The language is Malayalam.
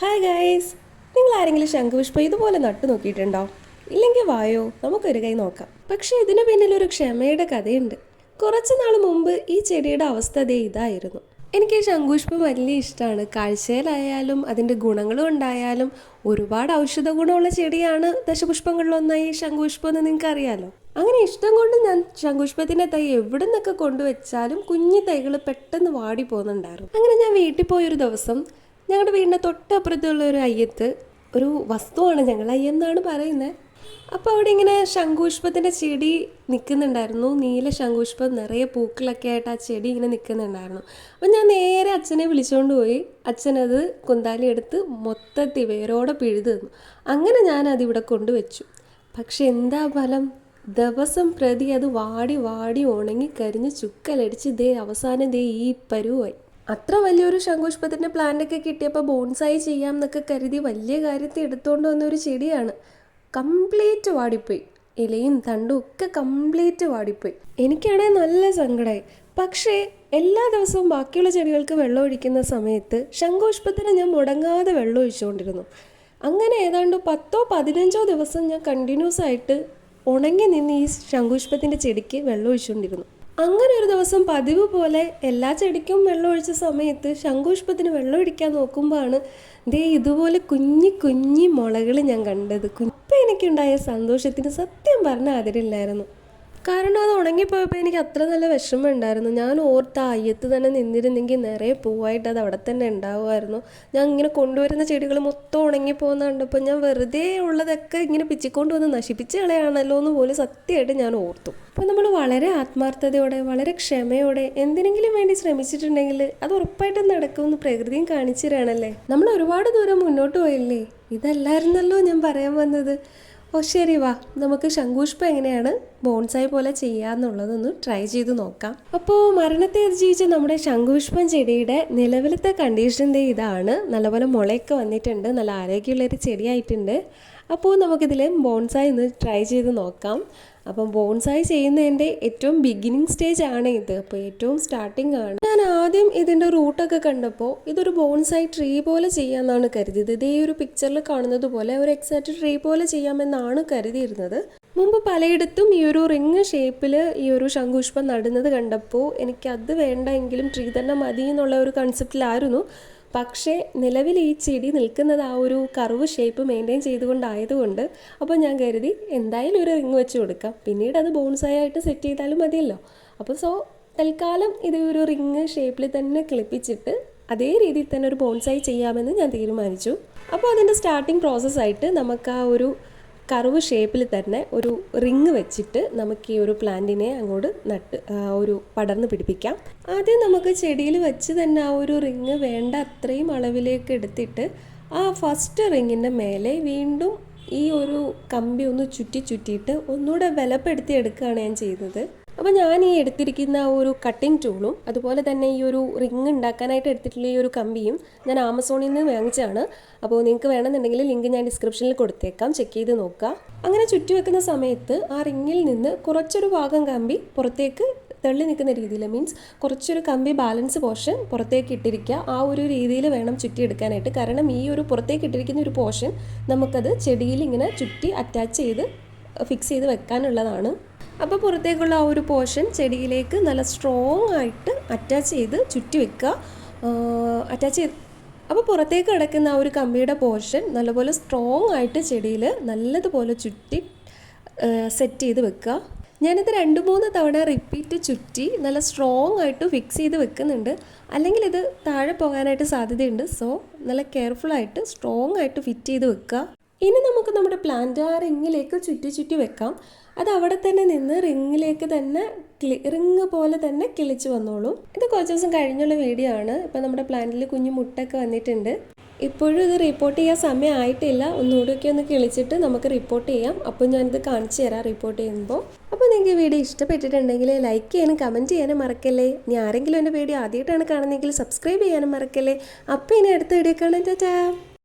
ഹായ് ഗൈസ് നിങ്ങൾ ആരെങ്കിലും ശംഖുപുഷ്പം ഇതുപോലെ നട്ടു നോക്കിയിട്ടുണ്ടോ? ഇല്ലെങ്കിൽ വായോ നമുക്കൊരു കൈ നോക്കാം. പക്ഷേ ഇതിന് പിന്നിലൊരു ക്ഷമയുടെ കഥയുണ്ട്. കുറച്ച് നാൾ മുമ്പ് ഈ ചെടിയുടെ അവസ്ഥ ദേ ഇതായിരുന്നു. എനിക്ക് ശംഖുപുഷ്പം വലിയ ഇഷ്ടമാണ്. കാഴ്ചയിലായാലും അതിന്റെ ഗുണങ്ങളും ഉണ്ടായാലും ഒരുപാട് ഔഷധ ഗുണമുള്ള ചെടിയാണ് ദശപുഷ്പങ്ങളിലൊന്നായി ശംഖുപുഷ്പം എന്ന് നിങ്ങൾക്ക് അറിയാലോ അങ്ങനെ ഇഷ്ടം കൊണ്ട് ഞാൻ ശംഖുപുഷ്പത്തിന്റെ തൈ എവിടെ നിന്നൊക്കെ കൊണ്ടുവച്ചാലും കുഞ്ഞു തൈകൾ പെട്ടെന്ന് വാടി പോകുന്നുണ്ടായിരുന്നു. അങ്ങനെ ഞാൻ വീട്ടിൽ പോയൊരു ദിവസം ഞങ്ങളുടെ വീടിന്റെ തൊട്ടപ്പുറത്തുള്ള ഒരു അയ്യത്ത് ഒരു വസ്തുവാണ് ഞങ്ങൾ അയ്യെന്നാണ് പറയുന്നത് അപ്പോൾ അവിടെ ഇങ്ങനെ ശംഖുഷ്പത്തിന്റെ ചെടി നിൽക്കുന്നുണ്ടായിരുന്നു നീല ശംഖുഷ്പം നിറയെ പൂക്കളൊക്കെ ആയിട്ട് ആ ചെടി ഇങ്ങനെ നിൽക്കുന്നുണ്ടായിരുന്നു അപ്പം ഞാൻ നേരെ അച്ഛനെ വിളിച്ചുകൊണ്ട് പോയി. അച്ഛനത് കുന്താലി എടുത്ത് മൊത്തത്തിൽ വേരോടെ പിഴുതു തന്നു. അങ്ങനെ ഞാൻ അതിവിടെ കൊണ്ടുവച്ചു. പക്ഷെ എന്താ ഫലം? ദിവസം പ്രതി അത് വാടി വാടി ഉണങ്ങി കരിഞ്ഞ് ചുക്കലടിച്ച് ദേ അവസാനം ദേ ഈ പരുവായി. അത്ര വലിയൊരു ശംഖുഷ്പത്തിന്റെ പ്ലാന്റൊക്കെ കിട്ടിയപ്പോൾ ബോൺസായി ചെയ്യാം എന്നൊക്കെ കരുതി വലിയ കാര്യത്തിൽ എടുത്തുകൊണ്ട് വന്ന ഒരു ചെടിയാണ്. കംപ്ലീറ്റ് വാടിപ്പോയി. ഇലയും തണ്ടും ഒക്കെ കംപ്ലീറ്റ് വാടിപ്പോയി. എനിക്കാണെങ്കിൽ നല്ല സങ്കടമായി പക്ഷേ എല്ലാ ദിവസവും ബാക്കിയുള്ള ചെടികൾക്ക് വെള്ളം ഒഴിക്കുന്ന സമയത്ത് ശംഖുഷ്പത്തിന് ഞാൻ മുടങ്ങാതെ വെള്ളം ഒഴിച്ചുകൊണ്ടിരുന്നു. അങ്ങനെ ഏതാണ്ട് പത്തോ പതിനഞ്ചോ ദിവസം ഞാൻ കണ്ടിന്യൂസ് ആയിട്ട് ഉണങ്ങി നിന്ന് ഈ ശംഖുഷ്പത്തിന്റെ ചെടിക്ക് വെള്ളം ഒഴിച്ചുകൊണ്ടിരുന്നു. അങ്ങനെ ഒരു ദിവസം പതിവ് പോലെ എല്ലാ ചെടിക്കും വെള്ളം ഒഴിച്ച സമയത്ത് ശംഖുഷ്പത്തിന് വെള്ളം ഇടിക്കാൻ നോക്കുമ്പോഴാണ് ദേ ഇതുപോലെ കുഞ്ഞി കുഞ്ഞി മുളകൾ ഞാൻ കണ്ടത്. കുഞ്ഞിപ്പം എനിക്കുണ്ടായ സന്തോഷത്തിന് സത്യം പറഞ്ഞ അതിരില്ലായിരുന്നു. കാരണം അത് ഉണങ്ങിപ്പോയപ്പോൾ എനിക്ക് അത്ര നല്ല വിഷമം ഉണ്ടായിരുന്നു. ഞാൻ ഓർത്ത അയ്യത്ത് തന്നെ നിന്നിരുന്നെങ്കിൽ നിറയെ പൂവായിട്ട് അത് അവിടെ തന്നെ ഉണ്ടാവുമായിരുന്നു. ഞാൻ ഇങ്ങനെ കൊണ്ടുവരുന്ന ചെടികൾ മൊത്തം ഉണങ്ങിപ്പോകുന്ന കണ്ടപ്പോൾ ഞാൻ വെറുതെ ഉള്ളതൊക്കെ ഇങ്ങനെ പിച്ചിക്കൊണ്ട് വന്ന് നശിപ്പിച്ച് കളയാണല്ലോ എന്ന് പോലും സത്യമായിട്ട് ഞാൻ ഓർത്തു. അപ്പോൾ നമ്മൾ വളരെ ആത്മാർത്ഥതയോടെ വളരെ ക്ഷമയോടെ എന്തിനെങ്കിലും വേണ്ടി ശ്രമിച്ചിട്ടുണ്ടെങ്കിൽ അത് ഉറപ്പായിട്ടും നടക്കുമെന്ന് പ്രകൃതിയും കാണിച്ചു തരാണല്ലേ? നമ്മൾ ഒരുപാട് ദൂരം മുന്നോട്ട് പോയില്ലേ? ഇതല്ലായിരുന്നല്ലോ ഞാൻ പറയാൻ വന്നത്. ഓ ശരി വാ. നമുക്ക് ശങ്കുഷ്പ എങ്ങനെയാണ് ബോൺസായി പോലെ ചെയ്യാന്നുള്ളതൊന്ന് ട്രൈ ചെയ്ത് നോക്കാം. അപ്പോൾ മരണത്തെ അതിജീവിച്ച നമ്മുടെ ശങ്കുഷ്പം ചെടിയുടെ നിലവിലത്തെ കണ്ടീഷന്റെ ഇതാണ്. നല്ലപോലെ മുളയൊക്കെ വന്നിട്ടുണ്ട്. നല്ല ആരോഗ്യമുള്ളൊരു ചെടിയായിട്ടുണ്ട്. അപ്പോൾ നമുക്കിതിൽ ബോൺസായി ഒന്ന് ട്രൈ ചെയ്ത് നോക്കാം. അപ്പം ബോൺസായി ചെയ്യുന്നതിന്റെ ഏറ്റവും ബിഗിനിങ് സ്റ്റേജ് ആണ് ഇത്. അപ്പോൾ ഏറ്റവും സ്റ്റാർട്ടിംഗ് ആണ്. ഞാൻ ആദ്യം ഇതിന്റെ റൂട്ടൊക്കെ കണ്ടപ്പോൾ ഇതൊരു ബോൺസായി ട്രീ പോലെ ചെയ്യാമെന്നാണ് കരുതിയത്. ഇതേ ഒരു പിക്ചറിൽ കാണുന്നത് പോലെ ഒരു എക്സാക്റ്റ് ട്രീ പോലെ ചെയ്യാമെന്നാണ് കരുതിയിരുന്നത്. മുമ്പ് പലയിടത്തും ഈ ഒരു റിങ് ഷേപ്പിൽ ഈ ഒരു ശംഖുഷ്പം നടുന്നത് കണ്ടപ്പോൾ എനിക്ക് അത് വേണ്ട എങ്കിലും ട്രീ തന്നെ മതി എന്നുള്ള ഒരു കൺസെപ്റ്റിലായിരുന്നു പക്ഷേ നിലവിൽ ഈ ചെടി നിൽക്കുന്നത് ആ ഒരു കറുവ് ഷേപ്പ് മെയിന്റെയിൻ ചെയ്തുകൊണ്ടായതുകൊണ്ട് അപ്പോൾ ഞാൻ കരുതി എന്തായാലും ഒരു റിങ് വെച്ച് കൊടുക്കാം. പിന്നീട് അത് ബോൺസായി ആയിട്ട് സെറ്റ് ചെയ്താലും മതിയല്ലോ. അപ്പോൾ സോ തൽക്കാലം ഇത് ഒരു റിങ് ഷേപ്പിൽ തന്നെ കിളിപ്പിച്ചിട്ട് അതേ രീതിയിൽ തന്നെ ഒരു ബോൺസായി ചെയ്യാമെന്ന് ഞാൻ തീരുമാനിച്ചു. അപ്പോൾ അതിന്റെ സ്റ്റാർട്ടിങ് പ്രോസസ്സായിട്ട് നമുക്ക് ആ ഒരു കർവ് ഷേപ്പിൽ തന്നെ ഒരു റിങ് വെച്ചിട്ട് നമുക്ക് ഈ ഒരു പ്ലാന്റിനെ അങ്ങോട്ട് നട്ട് ഒരു പടർന്ന് പിടിപ്പിക്കാം. ആദ്യം നമുക്ക് ചെടിയിൽ വെച്ച് തന്നെ ആ ഒരു റിങ് വേണ്ട അത്രയും അളവിലേക്ക് എടുത്തിട്ട് ആ ഫസ്റ്റ് റിങ്ങിന്റെ മേലെ വീണ്ടും ഈ ഒരു കമ്പി ഒന്ന് ചുറ്റി ചുറ്റിയിട്ട് ഒന്നുകൂടെ ബലപ്പെടുത്തി എടുക്കുകയാണ് ഞാൻ ചെയ്തത് അപ്പോൾ ഞാൻ ഈ എടുത്തിരിക്കുന്ന ഒരു കട്ടിംഗ് ടൂളും അതുപോലെ തന്നെ ഈ ഒരു റിങ് ഉണ്ടാക്കാനായിട്ട് എടുത്തിട്ടുള്ള ഈ ഒരു കമ്പിയും ഞാൻ ആമസോണിൽ നിന്ന് വാങ്ങിച്ചാണ് അപ്പോൾ നിങ്ങൾക്ക് വേണമെന്നുണ്ടെങ്കിൽ ലിങ്ക് ഞാൻ ഡിസ്ക്രിപ്ഷനിൽ കൊടുത്തേക്കാം. ചെക്ക് ചെയ്ത് നോക്കുക. അങ്ങനെ ചുറ്റി വെക്കുന്ന സമയത്ത് ആ റിങ്ങിൽ നിന്ന് കുറച്ചൊരു ഭാഗം കമ്പി പുറത്തേക്ക് തള്ളി നിൽക്കുന്ന രീതിയിൽ മീൻസ് കുറച്ചൊരു കമ്പി ബാലൻസ് പോർഷൻ പുറത്തേക്ക് ഇട്ടിരിക്കുക. ആ ഒരു രീതിയിൽ വേണം ചുറ്റി ചുറ്റിയെടുക്കാനായിട്ട്. കാരണം ഈ ഒരു പുറത്തേക്ക് ഇട്ടിരിക്കുന്ന ഒരു പോർഷൻ നമുക്കത് ചെടിയിൽ ഇങ്ങനെ ചുറ്റി അറ്റാച്ച് ചെയ്ത് ഫിക്സ് ചെയ്ത് വെക്കാനുള്ളതാണ്. അപ്പോൾ പുറത്തേക്കുള്ള ആ ഒരു പോർഷൻ ചെടിയിലേക്ക് നല്ല സ്ട്രോങ് ആയിട്ട് അറ്റാച്ച് ചെയ്ത് ചുറ്റി വെക്കുക. അറ്റാച്ച് ചെയ്ത് അപ്പോൾ പുറത്തേക്ക് കിടക്കുന്ന ആ ഒരു കമ്പിയുടെ പോർഷൻ നല്ലപോലെ സ്ട്രോങ് ആയിട്ട് ചെടിയിൽ നല്ലതുപോലെ ചുറ്റി സെറ്റ് ചെയ്ത് വെക്കുക. ഞാനിത് രണ്ട് മൂന്ന് തവണ റിപ്പീറ്റ് ചുറ്റി നല്ല സ്ട്രോങ് ആയിട്ട് ഫിക്സ് ചെയ്ത് വെക്കുന്നുണ്ട്. അല്ലെങ്കിൽ ഇത് താഴെ പോകാനായിട്ട് സാധ്യതയുണ്ട്. സോ നല്ല കെയർഫുൾ ആയിട്ട് സ്ട്രോങ് ആയിട്ട് ഫിറ്റ് ചെയ്ത് വെക്കുക. ഇനി നമുക്ക് നമ്മുടെ പ്ലാന്റ് ആ റിങ്ങിലേക്ക് ചുറ്റി ചുറ്റി വെക്കാം. അത് അവിടെ തന്നെ നിന്ന് റിങ്ങിലേക്ക് തന്നെ റിങ് പോലെ തന്നെ കിളിച്ച് വന്നോളും. ഇത് കുറച്ച് ദിവസം കഴിഞ്ഞുള്ള വീഡിയോ ആണ്. ഇപ്പം നമ്മുടെ പ്ലാന്റിൽ കുഞ്ഞു മുട്ടൊക്കെ വന്നിട്ടുണ്ട്. ഇപ്പോഴും ഇത് റിപ്പോർട്ട് ചെയ്യാൻ സമയം ആയിട്ടില്ല. ഒന്നുകൂടിയൊക്കെ ഒന്ന് കിളിച്ചിട്ട് നമുക്ക് റിപ്പോർട്ട് ചെയ്യാം. അപ്പോൾ ഞാനിത് കാണിച്ചു തരാം റിപ്പോർട്ട് ചെയ്യുമ്പോൾ. അപ്പോൾ നിങ്ങൾക്ക് വീഡിയോ ഇഷ്ടപ്പെട്ടിട്ടുണ്ടെങ്കിൽ ലൈക്ക് ചെയ്യാനും കമന്റ് ചെയ്യാനും മറക്കല്ലേ? ഇനി ആരെങ്കിലും എന്റെ വീഡിയോ ആദ്യമായിട്ടാണ് കാണുന്നതെങ്കിൽ സബ്സ്ക്രൈബ് ചെയ്യാനും മറക്കല്ലേ? അപ്പോൾ ഇനി അടുത്ത വീഡിയോ കാണാൻ ടാറ്റാ.